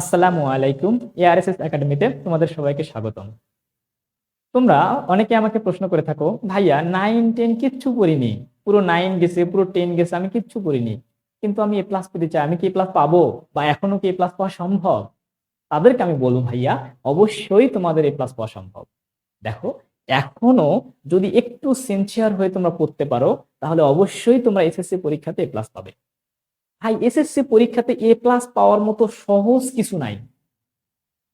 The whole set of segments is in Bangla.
আসসালামু আলাইকুম এআরএসএস একাডেমিতে তোমাদের সবাইকে স্বাগতম। তোমরা অনেকে আমাকে প্রশ্ন করে থাকো, ভাইয়া নাইন টেন কিচ্ছু পড়িনি পুরো নাইন গেছে, পুরো টেন গেছে, আমি কিচ্ছু পড়িনি কিন্তু আমি এ প্লাস পেতে চাই, আমি কি এ প্লাস পাবো? বা এখনও কি এ প্লাস পাওয়া সম্ভব? তাদেরকে আমি বলব, ভাইয়া, অবশ্যই তোমাদের এ প্লাস পাওয়া সম্ভব। দেখো, এখনও যদি একটু সিনসিয়ার হয়ে তোমরা পড়তে পারো, তাহলে অবশ্যই তোমরা এসএসসি পরীক্ষাতে এ প্লাস পাবে। ভাই এসএসসি পরীক্ষাতে এ প্লাস পাওয়ার মতো সহজ কিছু নাই।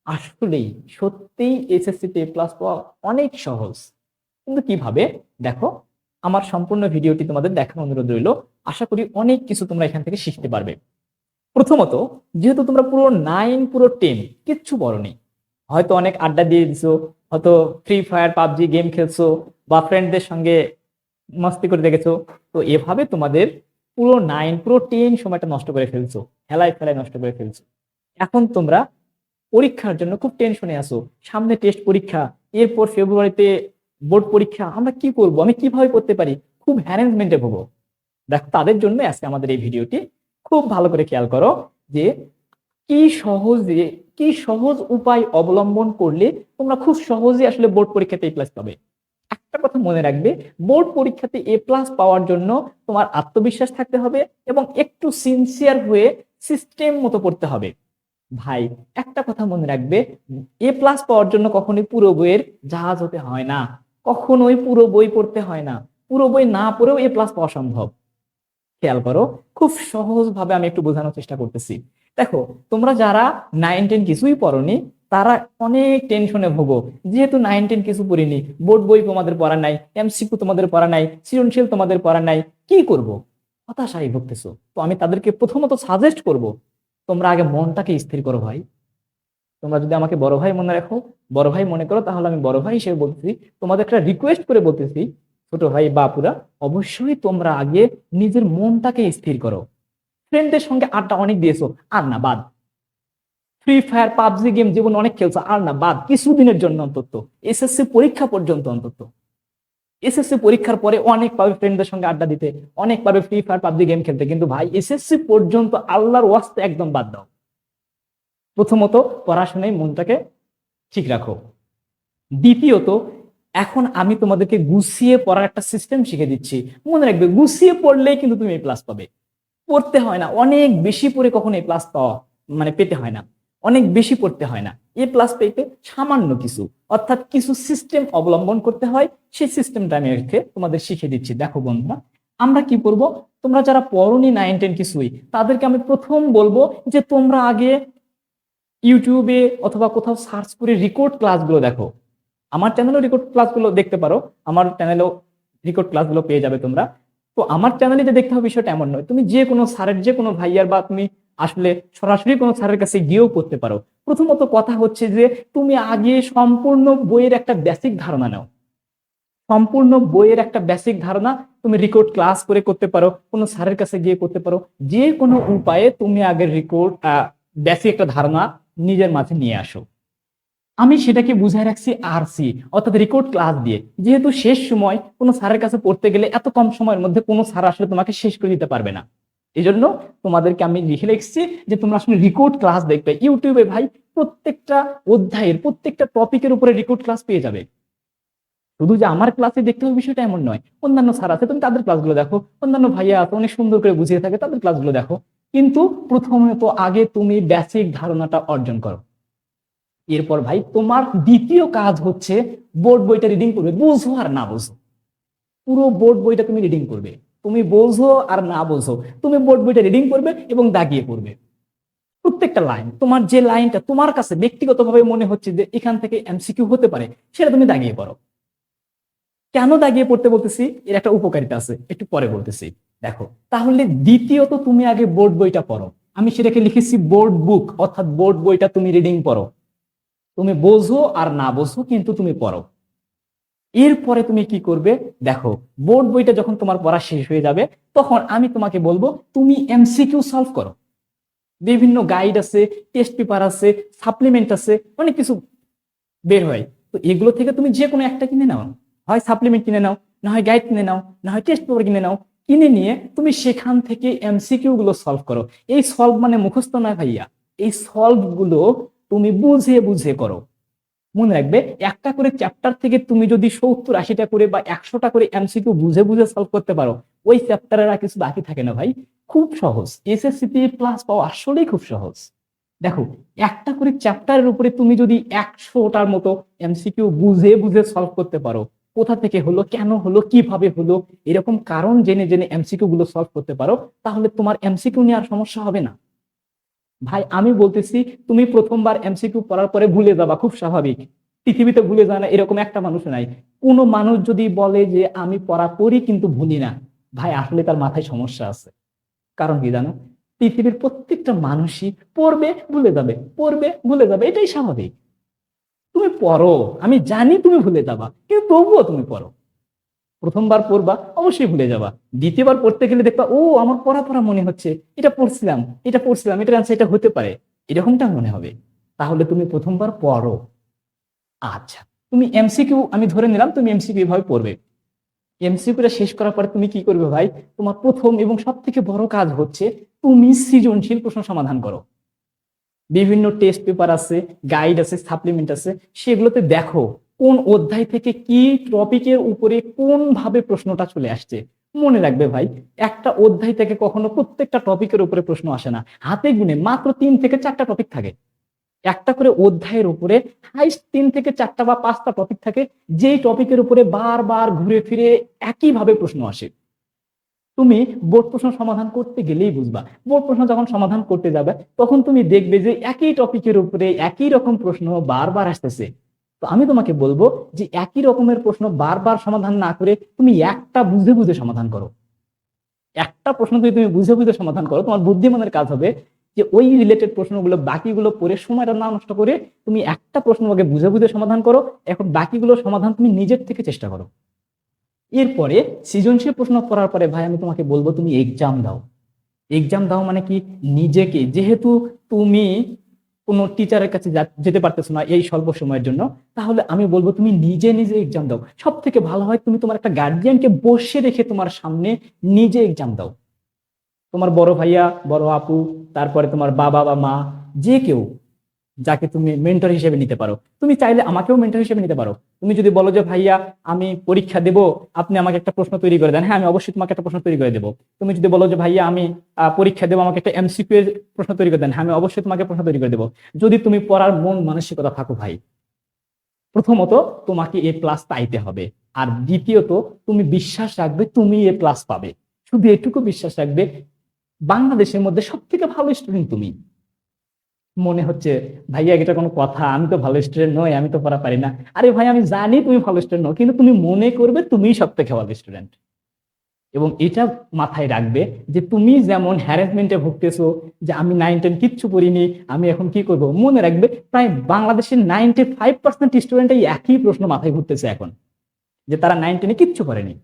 আসলেই সত্যিই এসএসসিতে এ প্লাস পাওয়া অনেক সহজ। কিন্তু কীভাবে? দেখো, আমার সম্পূর্ণ ভিডিওটি তোমাদের দেখার অনুরোধ রইল। আশা করি অনেক কিছু তোমরা এখান থেকে শিখতে পারবে। প্রথমত, যেহেতু তোমরা পুরো নাইন পুরো টেন কিচ্ছু পড়নি হয়তো অনেক আড্ডা দিয়ে দিছো, হয়তো ফ্রি ফায়ার পাবজি গেম খেলছো, বা ফ্রেন্ডদের সঙ্গে মস্তি করে দেখেছ। তো এভাবে তোমাদের পুরো নাইন পুরো টেন সময়টা নষ্ট করে ফেলছো। খেলায় ফেলায় নষ্ট করে ফেলছো। এখন তোমরা পরীক্ষার জন্য খুব টেনশনে আছো। সামনে টেস্ট পরীক্ষা, এরপর ফেব্রুয়ারিতে বোর্ড পরীক্ষা, আমরা কি করব? আমি কীভাবে করতে পারি? খুব হ্যারেঞ্জমেন্টে ভোগো। দেখো, তাদের জন্য আজকে আমাদের এই ভিডিওটি খুব ভালো করে খেয়াল করো যে কি সহজে, কি সহজ উপায় অবলম্বন করলে তোমরা খুব সহজে আসলে বোর্ড পরীক্ষাতে প্লাস পাবে। একটা কথা মনে রাখবে, বোর্ড পরীক্ষাতে এ প্লাস পাওয়ার জন্য তোমার আত্মবিশ্বাস থাকতে হবে এবং একটু সিনসিয়ার হয়ে সিস্টেম মতো পড়তে হবে। ভাই, একটা কথা মনে রাখবে এ প্লাস পাওয়ার জন্য কখনোই পুরো বইয়ের জাহাজ হতে হয় না। কখনোই পুরো বই পড়তে হয় না। পুরো বই না পড়েও এ প্লাস পাওয়া সম্ভব। খেয়াল করো, খুব সহজ ভাবে আমি একটু বোঝানোর চেষ্টা করতেছি। দেখো, তোমরা যারা নাইন টেন কিছুই পড়নি তারা অনেক টেনশনে ভোগো। যেহেতু নাইন টেন কিছু পড়িনি বোর্ড বই তোমাদের পড়া নাই এমসিকিউ তোমাদের পড়া নাই, সৃজনশীল তোমাদের পড়া নাই, কি করব? হতাশায় ভুগতেছো। তো আমি তাদেরকে প্রথমত সাজেস্ট করব, তোমরা আগে মনটাকে স্থির করো ভাই। তোমরা যদি আমাকে বড় ভাই মনে রাখো, বড় ভাই মনে করো, তাহলে আমি বড় ভাই হিসেবে বলতেছি, তোমাদের একটা রিকোয়েস্ট করে বলতেছি, ছোট ভাই বাপুরা, অবশ্যই তোমরা আগে নিজের মনটাকে স্থির করো। ফ্রেন্ডদের সঙ্গে আড্ডা অনেক দিয়েছ, আর না বাদ। ফ্রি ফায়ার পাবজি গেম জীবন অনেক খেলছো। আর না, বাদ, কিছুদিনের জন্য অন্তত। এসএসসি পরীক্ষা পর্যন্ত অন্তত। এসএসসি পরীক্ষার পরে অনেক পাবে ফ্রেন্ডদের সঙ্গে আড্ডা দিতে অনেক পাবে ফ্রি ফায়ার পাবজি গেম খেলতে। কিন্তু ভাই এসএসসি পর্যন্ত আল্লাহর ওয়াস্তে একদম বাদ দাও। প্রথমত, পড়াশোনায় মনটাকে ঠিক রাখো। দ্বিতীয়ত, এখন আমি তোমাদেরকে গুছিয়ে পড়ার একটা সিস্টেম শিখে দিচ্ছি। মনে রাখবে, গুছিয়ে পড়লেই কিন্তু তুমি এই প্লাস পাবে। পড়তে হয় না। অনেক বেশি পড়ে কখনো এই প্লাস পাওয়া মানে পেতে হয় না। অনেক বেশি পড়তে হয় না। এ প্লাস পেতে সামান্য কিছু, অর্থাৎ কিছু সিস্টেম অবলম্বন করতে হয়। সেই সিস্টেমটা আমি রেখে তোমাদের শিখে দিচ্ছি। দেখো বন্ধুরা, আমরা কি করব তোমরা যারা পড়নি নাইন টেন কিছুই, তাদেরকে আমি প্রথম বলব যে তোমরা আগে ইউটিউবে অথবা কোথাও সার্চ করে রেকর্ড ক্লাসগুলো দেখো। আমার চ্যানেলেও রেকর্ড ক্লাসগুলো দেখতে পারো। আমার চ্যানেলেও রেকর্ড ক্লাসগুলো পেয়ে যাবে তোমরা। তো আমার চ্যানেলে যে দেখতে হবে বিষয়টা এমন নয়। তুমি যে কোনো স্যারের যে কোনো ভাইয়ার বা তুমি আসলে সরাসরি কোনো স্যারের কাছে গিয়েও করতে পারো। প্রথমত কথা হচ্ছে যে, তুমি আগে সম্পূর্ণ বইয়ের একটা বেসিক ধারণা নাও। সম্পূর্ণ বইয়ের একটা বেসিক ধারণা তুমি রেকর্ড ক্লাস করে করতে পারো, কোনো স্যারের কাছে গিয়ে করতে পারো। যে কোনো উপায়ে তুমি আগে রেকর্ড বেসিক একটা ধারণা নিজের মাঝে নিয়ে আসো। আমি সেটাকে বুঝাই রাখছি আরসি অর্থাৎ রেকর্ড ক্লাস দিয়ে। যেহেতু শেষ সময় কোনো স্যারের কাছে পড়তে গেলে এত কম সময়ের মধ্যে কোনো স্যার আসলে তোমাকে শেষ করে দিতে পারবে না। এই জন্য তোমাদেরকে আমি লিখে রেখেছি যে তোমরা আসলে রেকর্ড ক্লাস দেখবে। ইউটিউবে ভাই প্রত্যেকটা অধ্যায়ের, প্রত্যেকটা টপিকের উপরে রেকর্ড ক্লাস পেয়ে যাবে। শুধু যে আমার ক্লাসে দেখতে হবে বিষয়টা এমন নয়, অন্যান্য স্যার আছে, তুমি তাদের ক্লাসগুলো দেখো। অন্যান্য ভাইয়া আছে, অনেক সুন্দর করে বুঝিয়ে থাকে, তাদের ক্লাসগুলো দেখো। কিন্তু প্রথমত আগে তুমি বেসিক ধারণাটা অর্জন করো। এরপর ভাই তোমার দ্বিতীয় কাজ হচ্ছে বোর্ড বইটা রিডিং করবে। বুঝো আর না বুঝো। পুরো বোর্ড বইটা তুমি রিডিং করবে। তুমি বোঝো আর না বোঝো। তুমি বোর্ড বইটা রিডিং করবে এবং দাগিয়ে পড়বে। প্রত্যেকটা লাইন তোমার যে লাইনটা তোমার কাছে ব্যক্তিগতভাবে মনে হচ্ছে যে এখান থেকে এমসিকিউ হতে পারে, সেটা তুমি দাগিয়ে পড়ো। কেন দাগিয়ে পড়তে বলতেছি? এর একটা উপকারিতা আছে, একটু পরে বলতেছি। দেখো, তাহলে দ্বিতীয়ত তুমি আগে বোর্ড বইটা পড়ো। আমি সেটাকে লিখেছি বোর্ড বুক, অর্থাৎ বোর্ড বইটা তুমি রিডিং পড়ো। তুমি বোঝো আর না বোঝো, কিন্তু তুমি পড়ো। এরপরে তুমি কি করবে? দেখো বোর্ড বইটা যখন তোমার পড়া শেষ হয়ে যাবে, তখন আমি তোমাকে বলব, তুমি এমসিকিউ সলভ করো। বিভিন্ন গাইড আছে টেস্ট পেপার আছে সাপ্লিমেন্ট আছে, অনেক কিছু বের হয়। তো এগুলো থেকে তুমি যে কোনো একটা কিনে নাও। হয় সাপ্লিমেন্ট কিনে নাও, না হয় গাইড কিনে নাও, না হয় টেস্ট পেপার কিনে নাও, কিনে নিয়ে তুমি সেখান থেকে এমসিকিউ গুলো সলভ করো। এই সলভ মানে মুখস্থ না ভাইয়া, এই সলভগুলো তুমি বুঝে বুঝে করো। মনে রাখবে, একটা করে চ্যাপ্টার থেকে তুমি যদি সত্তর, আশিটা করে বা একশোটা করে এমসিকিউ বুঝে বুঝে সলভ করতে পারো, ওই চ্যাপ্টারের আর কিছু বাকি থাকে না ভাই। খুব সহজ। এসএসসি তে প্লাস পাওয়া আসলেই খুব সহজ। দেখো, একটা করে চ্যাপ্টারের উপরে তুমি যদি একশোটার মতো এমসিকিউ বুঝে বুঝে সলভ করতে পারো, কোথা থেকে হলো, কেন হলো, কীভাবে হলো, এরকম কারণ জেনে জেনে এমসিকিউ গুলো সলভ করতে পারো, তাহলে তোমার এমসিকিউ নিয়ে আর সমস্যা হবে না। ভাই, আমি বলতেছি, তুমি প্রথমবার এমসিকিউ পড়ার পরে ভুলে যাবা, খুব স্বাভাবিক। পৃথিবীতে ভুলে যায় না, এরকম একটা মানুষ নাই। কোনো মানুষ যদি বলে যে, আমি পড়া পড়ি কিন্তু ভুলি না। ভাই, আসলে তার মাথায় সমস্যা আছে। কারণ কি জানো? পৃথিবীর প্রত্যেকটা মানুষই পড়বে, ভুলে যাবে, পড়বে, ভুলে যাবে, এটাই স্বাভাবিক। তুমি পড়ো, আমি জানি তুমি ভুলে যাবা, কিন্তু তবুও তুমি পড়ো। প্রথমবার পড়বা, অবশ্যই ভুলে যাবা। দ্বিতীয়বার পড়তে গেলে দেখবা, ও, আমার পড়া পড়া মনে হচ্ছে, এটা পড়ছিলাম এটা পড়ছিলাম, এটার আনসার এটা হতে পারে। এরকমটা মনে হবে। তাহলে তুমি প্রথমবার পড়ো। আচ্ছা তুমি এমসিকিউ আমি ধরে নিলাম, তুমি এমসিকিউ এভাবে পড়বে। এমসিকিউটা শেষ করার পরে তুমি কি করবে ভাই? তোমার প্রথম এবং সব থেকে বড় কাজ হচ্ছে, তুমি সৃজনশীল প্রশ্ন সমাধান করো। বিভিন্ন টেস্ট পেপার আছে গাইড আছে সাপ্লিমেন্ট আছে, সেগুলোতে দেখো। কোন অধ্যায় থেকে কি টপিকের উপরে কোন ভাবে প্রশ্নটা চলে আসছে? মনে রাখবে ভাই, একটা অধ্যায় থেকে কখনো প্রত্যেকটা টপিকের উপরে প্রশ্ন আসে না। হাতে গুনে মাত্র তিন থেকে চারটা টপিক থাকে। একটা করে অধ্যায়ের উপরে হাইস্ট তিন থেকে চারটা বা পাঁচটা টপিক থাকে, যেই টপিকের উপরে বারবার ঘুরে ফিরে একইভাবে প্রশ্ন আসে। তুমি বোর্ড প্রশ্ন সমাধান করতে গেলেই বুঝবা। বোর্ড প্রশ্ন যখন সমাধান করতে যাবে, তখন তুমি দেখবে যে একই টপিকের উপরে একই রকম প্রশ্ন বারবার আসতেছে। তো আমি তোমাকে বলব যে একই রকমের প্রশ্ন বারবার সমাধান না করে তুমি একটা বুঝে বুঝে সমাধান করো। একটা প্রশ্ন যদি তুমি বুঝে বুঝে সমাধান করো, তোমার বুদ্ধিমানের কাজ হবে যে ওই রিলেটেড প্রশ্নগুলো বাকিগুলো পরে সময়টা না নষ্ট করে তুমি একটা প্রশ্ন আগে বুঝে বুঝে সমাধান করো, এখন বাকিগুলো সমাধান তুমি নিজের থেকে চেষ্টা করো। এরপরে সৃজনশীল প্রশ্ন পড়ার পরে ভাই আমি তোমাকে বলব তুমি এক্সাম দাও। এক্সাম দাও মানে কি? নিজেকে। যেহেতু তুমি কোনো টিচারের কাছে যেতে পারতেছো না এই স্বল্প সময়ের জন্য, তাহলে আমি বলব তুমি নিজে নিজে এক্সাম দাও। সব থেকে ভালো হয় তুমি তোমার একটা গার্জিয়ানকে বসে রেখে তোমার সামনে নিজে এক্সাম দাও। তোমার বড় ভাইয়া, বড় আপু, তারপরে তোমার বাবা বা মা, যে কেউ যাকে তুমি মেন্টর হিসেবে নিতে পারো। তুমি চাইলে আমাকেও মেন্টর হিসেবে নিতে পারো। তুমি যদি বলো যে, ভাইয়া, আমি পরীক্ষা দেব, আপনি আমাকে একটা প্রশ্ন তৈরি করে দেন। হ্যাঁ আমি অবশ্যই তোমাকে একটা প্রশ্ন তৈরি করে দেবো। তুমি যদি বলো যে, ভাইয়া, আমি পরীক্ষা দেবো, আমাকে একটা এমসিকিউ এর প্রশ্ন তৈরি করে দেন। হ্যাঁ আমি অবশ্যই তোমাকে প্রশ্ন তৈরি করে দেবো। যদি তুমি পড়ার মন মানসিকতা থাকো, ভাই, প্রথমত তোমাকে এ প্লাস পাইতে হবে। আর দ্বিতীয়ত, তুমি বিশ্বাস রাখবে, তুমি এ প্লাস পাবে। শুধু এটুকু বিশ্বাস রাখবে, বাংলাদেশের মধ্যে সব থেকে ভালো স্টুডেন্ট তুমি। মনে হচ্ছে, ভাইয়া, এটা কোনো কথা, আমি তো ভালো স্টুডেন্ট নই, আমি তো পড়া পারি না। আরে ভাই, আমি জানি তুমি ভালো স্টুডেন্ট নও, কিন্তু তুমি মনে করবে তুমিই সব থেকে ভালো স্টুডেন্ট এবং এটা মাথায় রাখবে যে তুমি যেমন হ্যারাসমেন্টে ভুগতেছো, যে আমি নাইন টেন কিচ্ছু পড়িনি আমি এখন কি করব? মনে রাখবে প্রায় বাংলাদেশের নাইনটি ফাইভ পার্সেন্ট স্টুডেন্ট এই একই প্রশ্ন মাথায় ঘুরতেছে এখন, যে তারা নাইন টেনে কিচ্ছু করেনি।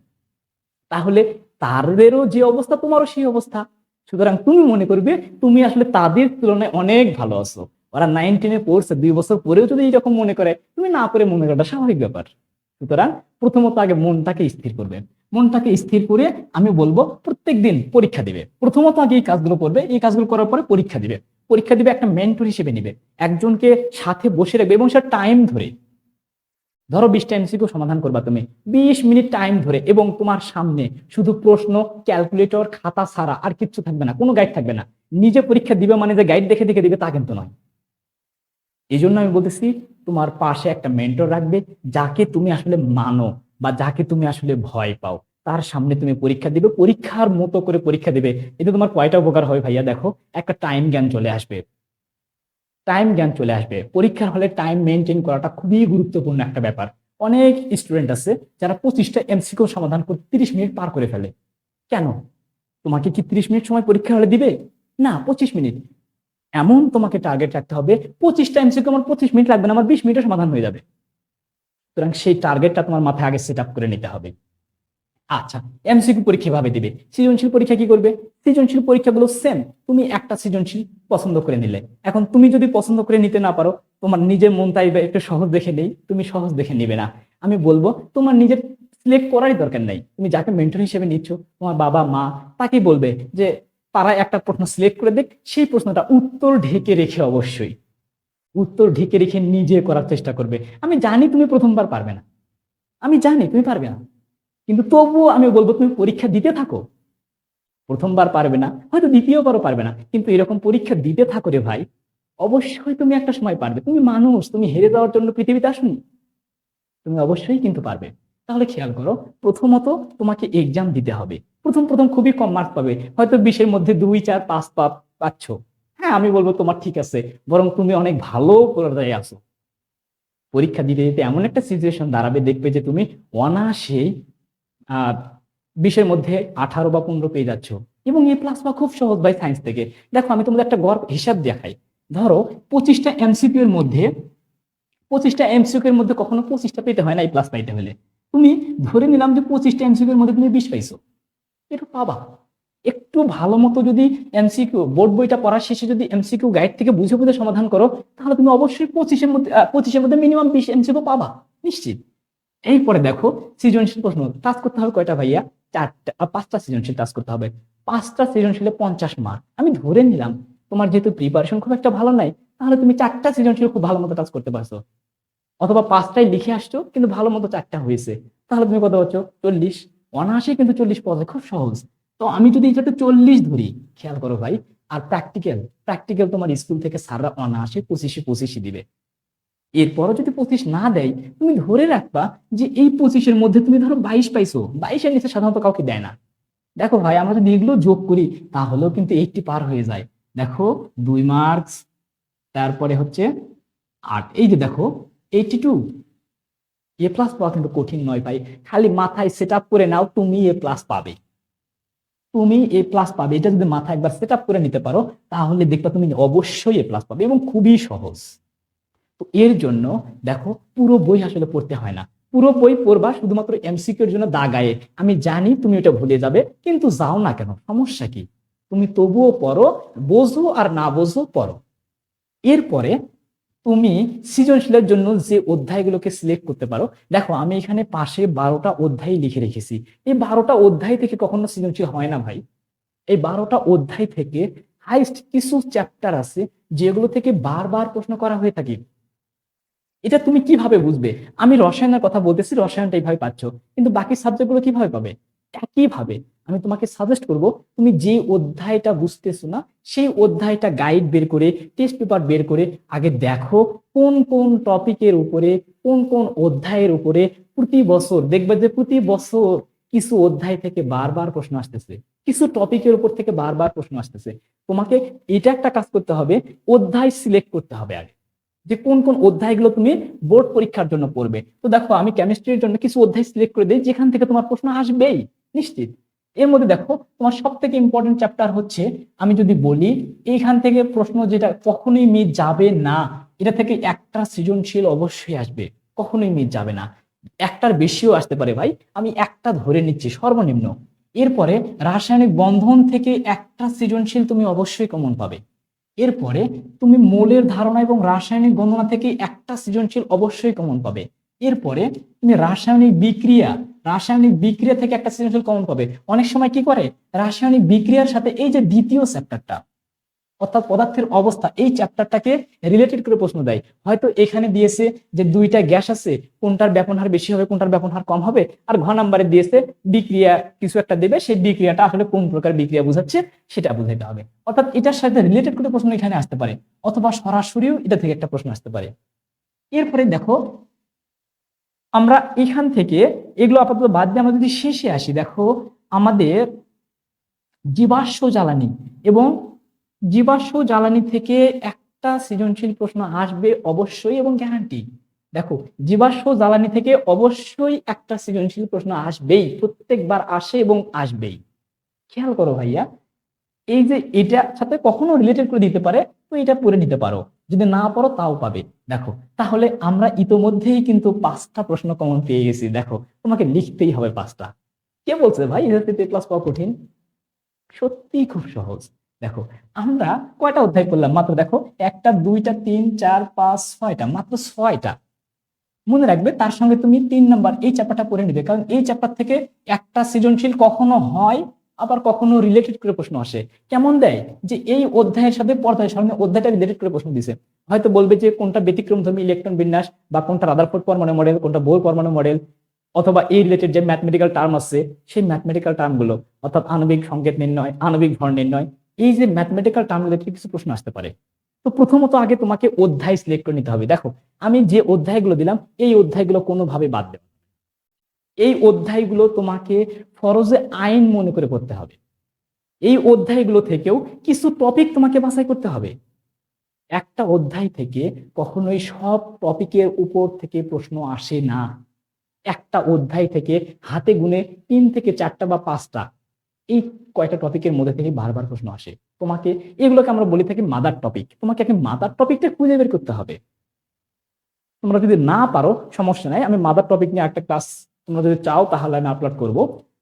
তাহলে তাদেরও যে অবস্থা, তোমারও সেই অবস্থা। সুতরাং তুমি মনে করবে তুমি আসলে তাদের তুলনায় অনেক ভালো আছো। ওরা নাইন টেনে পড়ছে, দুই বছর পরেও যদি এরকম মনে করে, তুমি না করে মনে করাটা স্বাভাবিক ব্যাপার। সুতরাং প্রথমত আগে মনটাকে স্থির করবে। মনটাকে স্থির করে আমি বলব প্রত্যেক দিন পরীক্ষা দিবে। প্রথমত আগে এই কাজগুলো করবে, এই কাজগুলো করার পরে পরীক্ষা দিবে। পরীক্ষা দিবে একটা মেন্টর হিসেবে নিবে। একজনকে সাথে বসে রাখবে এবং সে টাইম ধরে ধরো বিশটা এমসিকিউ সমাধান করবা তুমি। বিশ মিনিট টাইম ধরে এবং তোমার সামনে শুধু প্রশ্ন ক্যালকুলেটর খাতা ছাড়া আর কিচ্ছু থাকবে না, কোনো গাইড থাকবে না। নিজে পরীক্ষা দিবে মানে যে গাইড দেখে দেখে দিবে তা কিন্তু নয়। এই জন্য আমি বলতেছি, তোমার পাশে একটা মেন্টর রাখবে, যাকে তুমি আসলে মানো বা যাকে তুমি আসলে ভয় পাও। তার সামনে তুমি পরীক্ষা দিবে, পরীক্ষার মতো করে পরীক্ষা দিবে। এতে তোমার কয়টা উপকার হয় ভাইয়া দেখো, একটা টাইম জ্ঞান চলে আসবে। টাইম জ্ঞান চলে আসবে। পরীক্ষার হলে টাইম মেনটেন করাটা খুবই গুরুত্বপূর্ণ একটা ব্যাপার। অনেক স্টুডেন্ট আছে যারা পঁচিশটা এমসিকিউ সমাধান করতে তিরিশ মিনিট পার করে ফেলে। কেন? তোমাকে কি তিরিশ মিনিট সময় পরীক্ষা হলে দিবে? না, পঁচিশ মিনিট এমন তোমাকে টার্গেট রাখতে হবে, পঁচিশটা এমসিকিউ আমার পঁচিশ মিনিট লাগবে না, আমার বিশ মিনিটে সমাধান হয়ে যাবে। সুতরাং সেই টার্গেটটা তোমার মাথায় আগে সেট আপ করে নিতে হবে। আচ্ছা এমসিকিউ পরীক্ষা ভাবে দিবে? সৃজনশীল পরীক্ষা কি করবে? সৃজনশীল পরীক্ষাগুলো সেম তুমি একটা সৃজনশীল পছন্দ করে নিলে। এখন তুমি যদি পছন্দ করে নিতে না পারো, তোমার নিজের মন তাই একটু সহজ দেখে নেই, তুমি সহজ দেখে নিবে না। আমি বলব, তোমার নিজের সিলেক্ট করারই দরকার নাই। তুমি যাকে মেন্টর হিসেবে নিচ্ছ, তোমার বাবা, মা, তাকেই বলবে যে, তারা একটা প্রশ্ন সিলেক্ট করে দেখ, সেই প্রশ্নটা উত্তর ঢেকে রেখে অবশ্যই। উত্তর ঢেকে রেখে নিজে করার চেষ্টা করবে। আমি জানি তুমি প্রথমবার পারবে না। আমি জানি তুমি পারবে না। কিন্তু তবুও আমি বলব, তুমি পরীক্ষা দিতে থাকো। প্রথমবার পারবে না, হয়তো দ্বিতীয়বারও পারবে না, কিন্তু এরকম পরীক্ষা দিতে থাকো রে ভাই, অবশ্যই তুমি একটা সময় পারবে। তুমি মানুষ, তুমি হেরে যাওয়ার জন্য পৃথিবীতে আসুনি। তুমি অবশ্যই কিন্তু পারবে। তাহলে খেয়াল করো, প্রথমত তোমাকে এক্সাম দিতে হবে। প্রথম প্রথম খুবই কম মার্ক পাবে। হয়তো বিশের মধ্যে দুই, চার, পাঁচ পা পাচ্ছ। হ্যাঁ আমি বলব তোমার ঠিক আছে, বরং তুমি অনেক ভালো পর্যায়ে আছো। পরীক্ষা দিতে দিতে এমন একটা সিচুয়েশন দাঁড়াবে, দেখবে যে তুমি অনায়াসেই বিশের মধ্যে আঠারো বা পনেরো পেয়ে যাচ্ছ। এবং এ প্লাস বা খুব সহজ ভাই সায়েন্স থেকে। দেখো, আমি তোমাদের একটা গড় হিসাব দেখাই। ধরো, পঁচিশটা এমসিকিউ এর মধ্যে, পঁচিশটা এমসিকিউ এর মধ্যে কখনো পঁচিশটা পেতে হয় না এই প্লাস পাইতে হলে। তুমি ধরে নিলাম যে পঁচিশটা এমসিকিউ এর মধ্যে তুমি বিশ পাইছো। এটা পাবা। একটু ভালো মতো যদি এমসিকিউ বোর্ড বইটা পড়ার শেষে যদি এমসিকিউ গাইড থেকে বুঝে বুঝে সমাধান করো, তাহলে তুমি অবশ্যই পঁচিশের মধ্যে পঁচিশের মধ্যে মিনিমাম বিশ এমসিকিউ পাবা। নিশ্চিত। এরপরে দেখো সৃজনশীল প্রশ্ন টাচ করতে হবে কয়টা ভাইয়া? চারটা পাঁচটা সৃজনশীল টাচ করতে হবে। পাঁচটা সৃজনশীলে পঞ্চাশ মার্ক আমি ধরে নিলাম, তোমার যেহেতু প্রিপারেশন খুব একটা ভালো নাই, তাহলে তুমি চারটা সৃজনশীল খুব ভালো মতো টাচ করতে পারছ। অথবা পাঁচটাই লিখে আসছো, কিন্তু ভালো মতো চারটা হয়েছে। তাহলে তুমি কত পাচ্ছ? চল্লিশ। অনায়াসে কিন্তু চল্লিশ পাওয়া যায়, খুব সহজ। তো আমি যদি এটাতে চল্লিশ ধরি, খেয়াল করো ভাই, আর প্র্যাকটিক্যাল প্র্যাকটিক্যাল তোমার স্কুল থেকে স্যাররা অনায়াসে পঁচিশে পঁচিশই দিবে। এরপরও যদি পঁচিশ না দেয়, তুমি ধরে রাখবা যে এই পঁচিশের মধ্যে তুমি ধরো বাইশ পাইছো। বাইশের নিচে সাধারণত কাউকে দেয় না। দেখো ভাই, আমরা যদি এগুলো যোগ করি, তাহলেও কিন্তু এইটটি পার হয়ে যায়। দেখো, দুই মার্কস তারপরে হচ্ছে আট। এই যে দেখো এইটটি টু এ প্লাস পাওয়া কিন্তু কঠিন নয় ভাই। খালি মাথায় সেট করে নাও, তুমি এ প্লাস পাবে। তুমি এ প্লাস পাবে। এটা যদি মাথায় একবার সেট করে নিতে পারো, তাহলে দেখবা তুমি অবশ্যই এ প্লাস পাবে এবং খুবই সহজ। তো এর জন্য দেখো পুরো বই আসলে পড়তে হয় না। পুরো বই পড়বা শুধুমাত্র এমসিকিউর জন্য দাগায়ে আমি জানি তুমি ওটা ভুলে যাবে, কিন্তু যাও না কেন? সমস্যা কি? তুমি তবুও পড়ো, বোঝো আর না বোঝো পড়ো। এরপরে তুমি সৃজনশীলের জন্য যে অধ্যায়গুলোকে সিলেক্ট করতে পারো, দেখো আমি এখানে পাশে বারোটা অধ্যায় লিখে রেখেছি। এই বারোটা অধ্যায় থেকে কখনো সৃজনশীল হয় না ভাই। এই বারোটা অধ্যায় থেকে হাইস্ট কিছু চ্যাপ্টার আছে, যেগুলো থেকে বারবার প্রশ্ন করা হয়ে থাকে। এটা তুমি কীভাবে বুঝবে? আমি রসায়নের কথা বলতেছি রসায়নটা এইভাবে পাচ্ছ। কিন্তু বাকি সাবজেক্টগুলো কীভাবে পাবে? একইভাবে আমি তোমাকে সাজেস্ট করব, তুমি যে অধ্যায়টা বুঝতেছো না, সেই অধ্যায়টা গাইড বের করে টেস্ট পেপার বের করে আগে দেখো কোন কোন টপিকের উপরে, কোন কোন অধ্যায়ের উপরে প্রতি বছর, দেখবে যে প্রতি বছর কিছু অধ্যায় থেকে বারবার প্রশ্ন আসতেছে। কিছু টপিকের উপর থেকে বারবার প্রশ্ন আসতেছে। তোমাকে এটা একটা কাজ করতে হবে, অধ্যায় সিলেক্ট করতে হবে আগে। যে কোন কোন অধ্যায়গুলো তুমি বোর্ড পরীক্ষার জন্য পড়বে। তো দেখো আমি কেমিস্ট্রির জন্য কিছু অধ্যায় সিলেক্ট করে দিই, যেখান থেকে তোমার প্রশ্ন আসবেই, নিশ্চিত। এর মধ্যে দেখো, তোমার সব থেকে ইম্পর্টেন্ট চ্যাপ্টার হচ্ছে, আমি যদি বলি, এইখান থেকে প্রশ্ন যেটা, কখনোই মিট যাবে না। এটা থেকে একটা সৃজনশীল অবশ্যই আসবে, কখনোই মিট যাবে না। একটার বেশিও আসতে পারে ভাই, আমি একটা ধরে নিচ্ছি, সর্বনিম্ন। এরপরে রাসায়নিক বন্ধন থেকে একটা সৃজনশীল তুমি অবশ্যই কমন পাবে। এরপরে তুমি মোলের ধারণা এবং রাসায়নিক গণনা থেকে একটা সৃজনশীল অবশ্যই কমন পাবে। এরপরে তুমি রাসায়নিক বিক্রিয়া রাসায়নিক বিক্রিয়া থেকে একটা সৃজনশীল কমন পাবে। অনেক সময় কি করে? রাসায়নিক বিক্রিয়ার সাথে এই যে দ্বিতীয় চ্যাপ্টারটা অর্থাৎ পদার্থের অবস্থা, এই চ্যাপ্টারটাকে রিলেটেড করে প্রশ্ন দেয়। হয়তো এখানে দিয়েছে যে দুইটা গ্যাস আছে, কোনটার ব্যাপন হার বেশি হবে, কোনটার ব্যাপন হার কম হবে, আর ঘ নাম্বারে দিয়েছে বিক্রিয়া কিছু একটা দেবে, সেই বিক্রিয়াটা আসলে কোন প্রকার বিক্রিয়া বোঝাচ্ছে সেটা বুঝাইতে হবে। অর্থাৎ এটার সাথে রিলেটেড করে প্রশ্ন এখানে আসতে পারে, অথবা সরাসরিও এটা থেকে একটা প্রশ্ন আসতে পারে। এরপরে দেখো, আমরা এখান থেকে এগুলো আপাতত বাদ দিয়ে আমরা যদি শেষে আসি, দেখো, আমাদের জীবাশ্ম জ্বালানি এবং জীবাশ্ম জ্বালানি থেকে একটা সৃজনশীল প্রশ্ন আসবে অবশ্যই এবং গ্যারান্টি দেখো, জীবাশ্ম জ্বালানি থেকে অবশ্যই একটা সৃজনশীল প্রশ্ন আসবেই, প্রত্যেকবার আসে এবং আসবেই। খেয়াল করো ভাইয়া, এই যে এটা সাথে কখনো রিলেটেড করে দিতে পারে, তো এটা পড়ে নিতে পারো। যদি না পড়ো, তাও পাবে। দেখো, তাহলে আমরা ইতোমধ্যেই কিন্তু পাঁচটা প্রশ্ন কমন পেয়ে গেছি। দেখো, তোমাকে লিখতেই হবে পাঁচটা। কে বলছে ভাই এসএসসি প্লাস পাওয়া কঠিন? সত্যি খুব সহজ। দেখো, আমরা কয়টা অধ্যায় করলাম? মাত্র দেখো, একটা, দুইটা, তিন, চার, পাঁচ, ছয়টা, মাত্র ছয়টা। মনে রাখবে, তার সঙ্গে তুমি তিন নাম্বার এই চ্যাপ্টারটা পড়ে নিবে, কারণ এই চ্যাপ্টার থেকে একটা সৃজনশীল কখনো হয়, আবার কখনো রিলেটেড করে প্রশ্ন আসে। কেমন দেয়? যে এই অধ্যায়ের সাথে পর্দায় সামনে অধ্যায়টা রিলেটেড করে প্রশ্ন দিছে। হয়তো বলবে যে কোনটা ব্যতিক্রমধর্মী ইলেকট্রন বিন্যাস, বা কোনটা রাদারফোর্ড পরমাণু মডেল কোনটা বোর পরমাণু মডেল অথবা এই রিলেটেড যে ম্যাথমেটিক্যাল টার্ম আছে সেই ম্যাথমেটিক্যাল টার্মগুলো অর্থাৎ আণবিক সংকেত নির্ণয়, আণবিক ভর নির্ণয় এই যে ম্যাথমেটিক্যাল টার্ম রিলেটেড কিছু প্রশ্ন আসতে পারে। তো প্রথমত আগে তোমাকে অধ্যায় সিলেক্ট করে নিতে হবে। দেখো, আমি যে অধ্যায়গুলো দিলাম, এই অধ্যায়গুলো কোনোভাবে বাদ দেব। এই অধ্যায়গুলো তোমাকে ফরজে আইন মনে করে পড়তে হবে। এই অধ্যায়গুলো থেকেও কিছু টপিক তোমাকে বাছাই করতে হবে। একটা অধ্যায় থেকে কখনোই সব টপিকের উপর থেকে প্রশ্ন আসে না। একটা অধ্যায় থেকে হাতে গুনে তিন থেকে চারটা বা পাঁচটা এই কয়েকটা টপিকের মধ্যে থেকে বারবার প্রশ্ন আসে। তোমাকে, এগুলোকে আমরা বলে থাকি মাদার টপিক তোমাকে একটা মাদার টপিকটা খুঁজে বের করতে হবে। তোমরা যদি না পারো, সমস্যা নাই। আমি মাদার টপিক নিয়ে একটা ক্লাস তোমরা যদি চাও, তাহলে আমি আপলোড করব।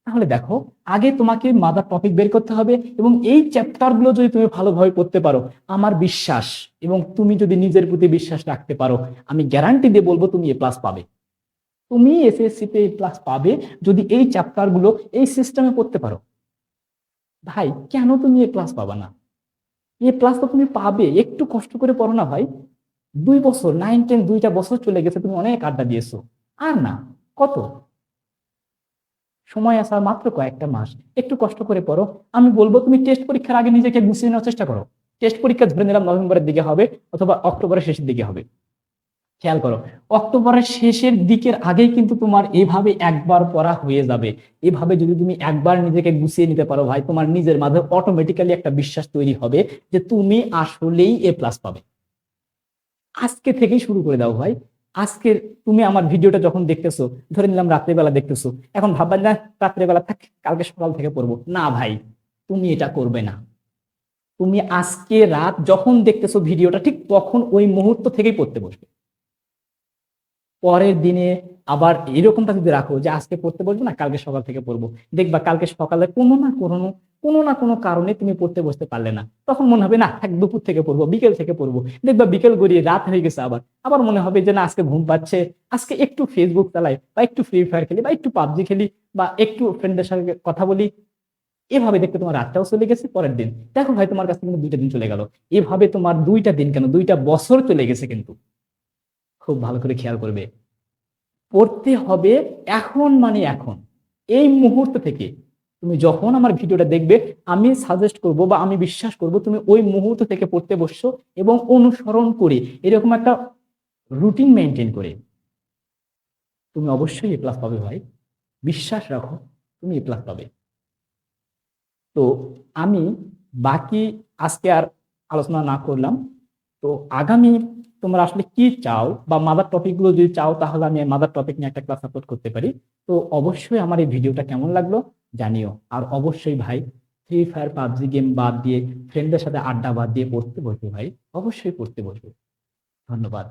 তাহলে দেখো, আগে তোমাকে মাদার টপিক বের করতে হবে এবং এই চ্যাপ্টারগুলো যদি তুমি ভালোভাবে পড়তে পারো, আমার বিশ্বাস এবং তুমি যদি নিজের প্রতি বিশ্বাস রাখতে পারো, আমি গ্যারান্টি দিয়ে বলব তুমি এ প্লাস পাবে। তুমি এসএসসি তে এ প্লাস পাবে। যদি এই চ্যাপ্টারগুলো এই সিস্টেমে পড়তে পারো ভাই, কেন তুমি এ প্লাস পাবা না? এ প্লাস তো তুমি পাবে, একটু কষ্ট করে পড়ো না ভাই। দুই বছর নাইন টেন দুইটা বছর চলে গেছে, তুমি অনেক আড্ডা দিয়েছ। আর না, কত? সময় আসার মাত্র কয়েকটা মাস। একটু কষ্ট করে পড়ো। আমি বলব, তুমি টেস্ট পরীক্ষার আগে নিজেকে গুছিয়ে নেওয়ার চেষ্টা করো। টেস্ট পরীক্ষা ধরে নিলাম নভেম্বরের দিকে হবে, অথবা অক্টোবরের শেষের দিকে হবে। খেয়াল করো, অক্টোবরের শেষের দিকের আগেই কিন্তু তোমার এভাবে একবার পড়া হয়ে যাবে। এভাবে যদি তুমি একবার নিজেকে গুছিয়ে নিতে পারো ভাই, তোমার নিজের মাঝে অটোমেটিক্যালি একটা বিশ্বাস তৈরি হবে যে তুমি আসলেই এ প্লাস পাবে। আজকে থেকেই শুরু করে দাও ভাই। আজকে তুমি আমার ভিডিওটা যখন দেখতেছো, ধরে নিলাম রাত্রেবেলা দেখতেছো, এখন ভাববা না রাত্রেবেলা থাক, কালকে সকাল থেকে পড়ব। না ভাই, তুমি এটা করবে না। তুমি আজকে রাত যখন দেখতেছো ভিডিওটা, ঠিক তখন ওই মুহূর্ত থেকেই পড়তে বসবে। পরের দিনে আবার এরকমটা যদি রাখো যে আজকে পড়তে বসবো না, কালকে সকাল থেকে পড়ব। দেখবা কালকে সকালে কোনো না কোনো কোনো না কোনো কারণে তুমি পড়তে বসতে পারলে না। তখন মনে হবে, না এক দুপুর থেকে পড়ব, বিকেল থেকে পড়ব। দেখবা বিকেল গড়িয়ে রাত হয়ে গেছে আবার। আবার মনে হবে যে, না, আজকে ঘুম পাচ্ছে। আজকে একটু ফেসবুক চালাই বা একটু ফ্রি ফায়ার খেলি বা একটু পাবজি খেলি বা একটু ফ্রেন্ডদের সাথে কথা বলি। এভাবে দেখতে তোমার রাতটাও চলে গেছে, পরের দিন। দেখো ভাই, তোমার কাছে কিন্তু দুইটা দিন চলে গেল। এভাবে তোমার দুইটা দিন কেন? দুইটা বছর চলে গেছে কিন্তু। খুব ভালো করে খেয়াল করবে। পড়তে হবে এখন মানে এখন। এই মুহূর্ত থেকে তুমি যখন আমার ভিডিওটা দেখবে, আমি সাজেস্ট করব বা আমি বিশ্বাস করব তুমি ওই মুহূর্ত থেকে পড়তে বসছো এবং অনুসরণ করে, এরকম একটা রুটিন মেনটেন করে। তুমি অবশ্যই এ প্লাস পাবে ভাই। বিশ্বাস রাখো, তুমি এ প্লাস পাবে। তো আমি বাকি আজকে আর আলোচনা না করলাম। তো আগামী তোমরা আসলে কি চাও বা মাদার টপিকগুলো যদি চাও তাহলে আমি মাদার টপিক নিয়ে একটা ক্লাস আপলোড করতে পারি। তো অবশ্যই আমার এই ভিডিওটা কেমন লাগল জানিও। আর অবশ্যই ভাই ফ্রি ফায়ার পাবজি গেম বাদ দিয়ে ফ্রেন্ডদের সাথে আড্ডা বাদ দিয়ে পড়তে বসবে ভাই। অবশ্যই পড়তে বসবে। ধন্যবাদ।